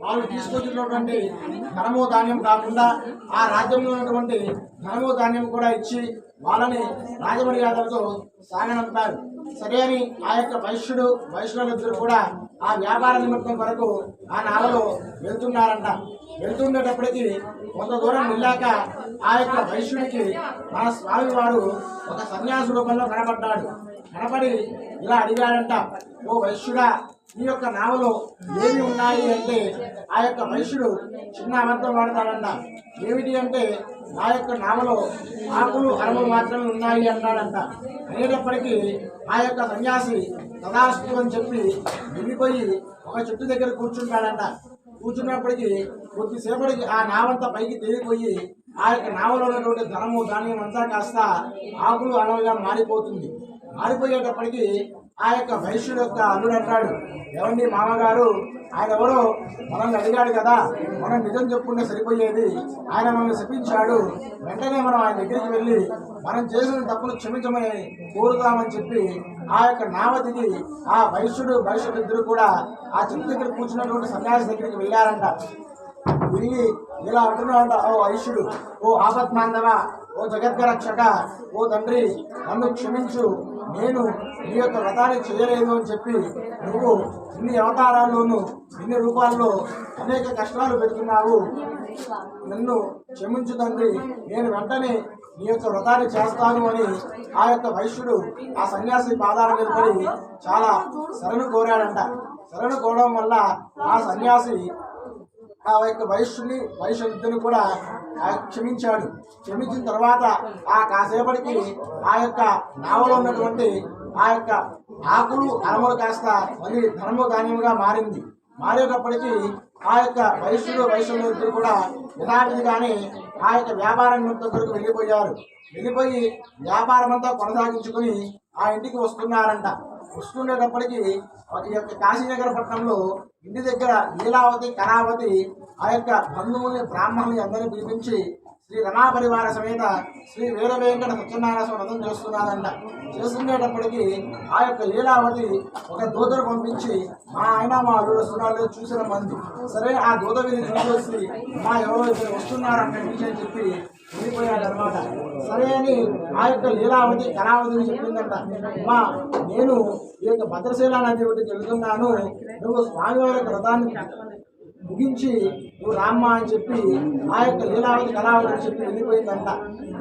వాళ్ళు తీసుకొచ్చినటువంటి ధనము ధాన్యం కాకుండా ఆ రాజ్యంలో ఉన్నటువంటి ధనము ధాన్యం కూడా ఇచ్చి వాళ్ళని రాజమర్యాదలతో సాగనంపారు. సరే అని ఆ యొక్క వైశ్యుడు వైష్ణవులిద్దరు కూడా ఆ వ్యాపార నిమిత్తం వరకు ఆ నాలలో వెళ్తున్నారంట. వెళ్తుండేటప్పటికి కొంత దూరం వెళ్ళాక ఆ యొక్క వైశ్యుడికి మన స్వామి వారు ఒక సన్యాసి రూపంలో కనబడ్డాడు. కనపడి ఇలా అడిగాడంట ఓ వైశ్యుడా ఈ యొక్క నావలో ఏమి ఉన్నాయి అంటే ఆ యొక్క వైశ్యుడు చిన్న అబద్ధం వాడతాడంట ఏమిటి అంటే ఆ యొక్క నావలో ఆకులు అరములు మాత్రమే ఉన్నాయి అన్నాడంట. అనేటప్పటికీ ఆ యొక్క సన్యాసి తదాస్తు అని చెప్పి వెళ్ళిపోయి ఒక చెట్టు దగ్గర కూర్చుంటాడంట. కూర్చున్నప్పటికీ కొద్దిసేపటికి ఆ నావంతా పైకి తేలిపోయి ఆ యొక్క నావలో ఉన్నటువంటి ధనము ధాన్యం అంతా కాస్త ఆకులు అడవులుగా మారిపోతుంది. ఆడిపోయేటప్పటికీ ఆ యొక్క వైశ్యుడు యొక్క అల్లుడు అంటాడు. ఏమండి మామగారు? ఆయన ఎవరో? మనల్ని అడిగాడు కదా. మనం నిజం చెప్పుకుంటే సరిపోయేది. ఆయన మనల్ని శపించాడు. వెంటనే మనం ఆయన దగ్గరికి వెళ్ళి మనం చేసిన తప్పులు క్షమించమని కోరుతామని చెప్పి ఆ యొక్క నావతికి ఆ వైశ్యుడు వైశ్యుడు ఇద్దరు కూడా ఆ చెట్టు దగ్గర కూర్చున్నటువంటి సన్యాసి దగ్గరికి వెళ్ళారంట. తిరిగి ఇలా అంటున్నాడంట ఓ వైశ్యుడు ఓ ఆపత్మాందవా ఓ జగద్గరక్షక ఓ తండ్రి నన్ను క్షమించు. నేను నీ యొక్క వ్రతాన్ని చేయలేదు అని చెప్పి నువ్వు ఇన్ని అవతారాల్లోనూ ఇన్ని రూపాల్లో అనేక కష్టాలు పెడుతున్నావు. నన్ను క్షమించు తండ్రి. నేను వెంటనే నీ యొక్క వ్రతాన్ని చేస్తాను అని ఆ యొక్క వైశ్యుడు ఆ సన్యాసి పాదాల మీద పడి చాలా శరణు కోరాడంట. శరణు కోరడం వల్ల ఆ సన్యాసి ఆ యొక్క వైశ్యుని వైశ్యుని కూడా క్షమించాడు. క్షమించిన తర్వాత ఆ కాసేపటికి ఆ యొక్క నావలో ఉన్నటువంటి ఆ యొక్క ఆకులు అరములు కాస్త మళ్ళీ ధనము ధాన్యముగా మారింది. మారేటప్పటికీ ఆ యొక్క వైశ్యుడు వయసులో ఇద్దరు కూడా యథావిధిగానే ఆ యొక్క వ్యాపారం దగ్గరకు వెళ్ళిపోయారు. వెళ్ళిపోయి వ్యాపారం అంతా కొనసాగించుకుని ఆ ఇంటికి వస్తున్నారంట. వస్తుండేటప్పటికి ఈ యొక్క కాశీనగర పట్టణంలో ఇంటి దగ్గర లీలావతి కళావతి ఆ యొక్క బంధువుల్ని బ్రాహ్మణుల్ని అందరినీ పిలిపించి శ్రీ రమా పరివార సమేత శ్రీ వీరవేంకట సత్యనారాయణ స్వామి వ్రతం చేస్తున్నారంట. చేస్తుండేటప్పటికి ఆ యొక్క లీలావతి ఒక దూతను పంపించి మా ఆయన మా అల్లుడు వస్తున్నాడు చూసిన మంది సరే ఆ దూత వీరిని చూసి మా ఎవరో ఇద్దరు వస్తున్నారంట అని చెప్పి వెళ్ళిపోయాడు అనమాట సరే అని ఆ యొక్క లీలావతి కళావతిని చెప్పిందంట. అమ్మా నేను ఈ యొక్క భద్రశీల నది ఒకటి వెళ్తున్నాను. నువ్వు స్వామివారి యొక్క వ్రతాన్ని ముగించి నువ్వు రామ్మ అని చెప్పి ఆ యొక్క లీలావతి కళావతి అని చెప్పి వెళ్ళిపోయిందంట.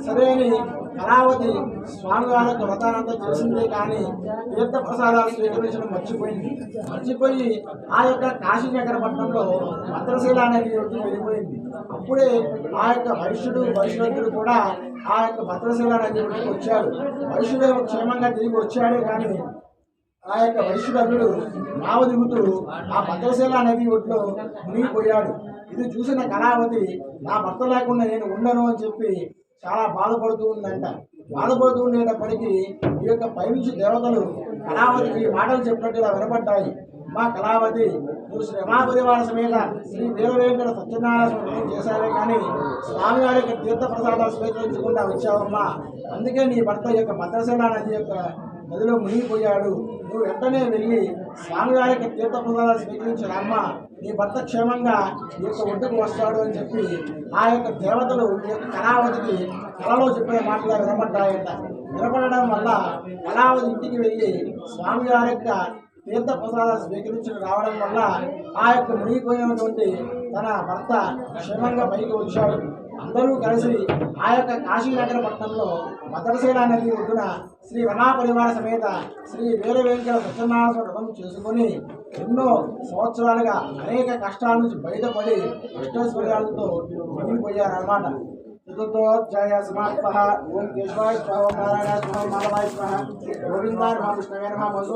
సరే అని కళావతి స్వామివారి యొక్క వ్రతానంతా చేసిందే కానీ తీర్థ ప్రసాదాలు స్వీకరించడం మర్చిపోయింది. మర్చిపోయి ఆ యొక్క కాశీనగర పట్టణంలో భద్రశీల అనేది ఒకటి వెళ్ళిపోయింది. అప్పుడే ఆ యొక్క వైశ్యుడు వైశ్వరుడు కూడా ఆ యొక్క భద్రశీల నది వచ్చాడు వైశ్యుడు క్షేమంగా తిరిగి వచ్చాడే కానీ ఆ యొక్క వైశ్యుడు నావ దిగుతూ ఆ భద్రశీల నది ఒడ్లో మునిగిపోయాడు. ఇది చూసిన కళావతి నా భర్త లేకుండా నేను ఉండను అని చెప్పి చాలా బాధపడుతూ ఉందంట. బాధపడుతూ ఉండేటప్పటికీ ఈ యొక్క పైనుంచి దేవతలు కళావతికి మాటలు చెప్పినట్టుగా వినపడ్డాయి. మా కళావతి నువ్వు శ్రమాపతి రమాపరివార సమేత శ్రీ వీరవేంకట సత్యనారాయణ స్వామి చేశావే కానీ స్వామివారి యొక్క తీర్థ ప్రసాదాలు స్వీకరించకుండా వచ్చావమ్మా. అందుకే నీ భర్త యొక్క భద్రశీల నది యొక్క నదిలో మునిగిపోయాడు. నువ్వు వెంటనే వెళ్ళి స్వామివారికి యొక్క తీర్థ ప్రసాదాలు స్వీకరించి నీ భర్త క్షేమంగా ఈ యొక్క ఒడ్డుకు వస్తాడు అని చెప్పి ఆ యొక్క దేవతలు ఈ యొక్క కళావతికి కళలో చెప్పిన మాటలు వినపడ్డాయంట. వినపడడం వల్ల కళావతి ఇంటికి వెళ్ళి స్వామివారి యొక్క తీర్థ ప్రసాదాలు స్వీకరించి రావడం వల్ల ఆ యొక్క మునిగిపోయినటువంటి తన భర్త క్షేమంగా పైకి వచ్చాడు. అందరూ కలిసి ఆ యొక్క కాశీనగర పట్టణంలో భద్రశీల నది ఒడ్డున శ్రీ రమా సమేత శ్రీ వీర సత్యనారాయణ వ్రతం చేసుకుని ఎన్నో సంవత్సరాలుగా అనేక కష్టాల నుంచి బయటపడి అష్టైశ్వర్యాలతో మిగిలిపోయారన్నమాట చతుర్థోధ్యాయ సమాప్త. ఓం కేశవాయ స్వామి నారాయణ స్వాహ మాధవాయ స్వామి గోవిందాయ నమ. విష్ణవే మధు